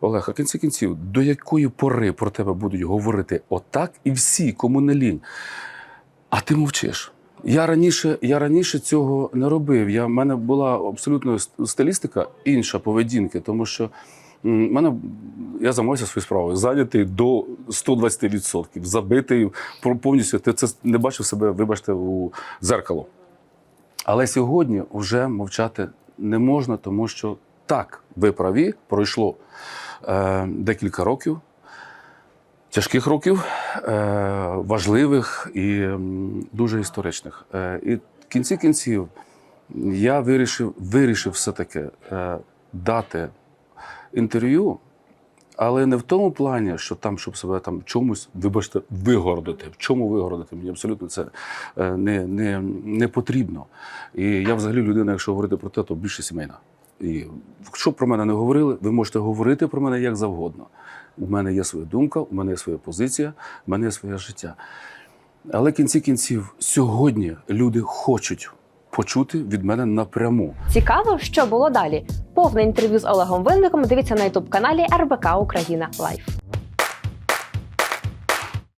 Олег, а кінці кінців, до якої пори про тебе будуть говорити отак і всі, кому не лінь? А ти мовчиш. Я раніше, я раніше цього не робив. В мене була абсолютно стилістика інша поведінки, тому що мене, я займався своєю справою, зайнятий до 120%, забитий повністю. Ти це не бачив себе, вибачте, у зеркало. Але сьогодні вже мовчати не можна, тому що так, ви праві, пройшло декілька років, тяжких років, е, важливих і дуже історичних. Е, і в кінці кінців я вирішив, вирішив все-таки е, дати інтерв'ю, але не в тому плані, що там, щоб себе там чомусь, вибачте, вигородити. В чому вигородити? Мені абсолютно це е, не, не, не потрібно. І я взагалі людина, якщо говорити про те, то більше сімейна. І що про мене не говорили, ви можете говорити про мене як завгодно. У мене є своя думка, у мене є своя позиція, у мене є своє життя. Але кінці кінців сьогодні люди хочуть почути від мене напряму. Цікаво, що було далі. Повне інтерв'ю з Олегом Винником дивіться на ютуб каналі РБК Україна Лайф.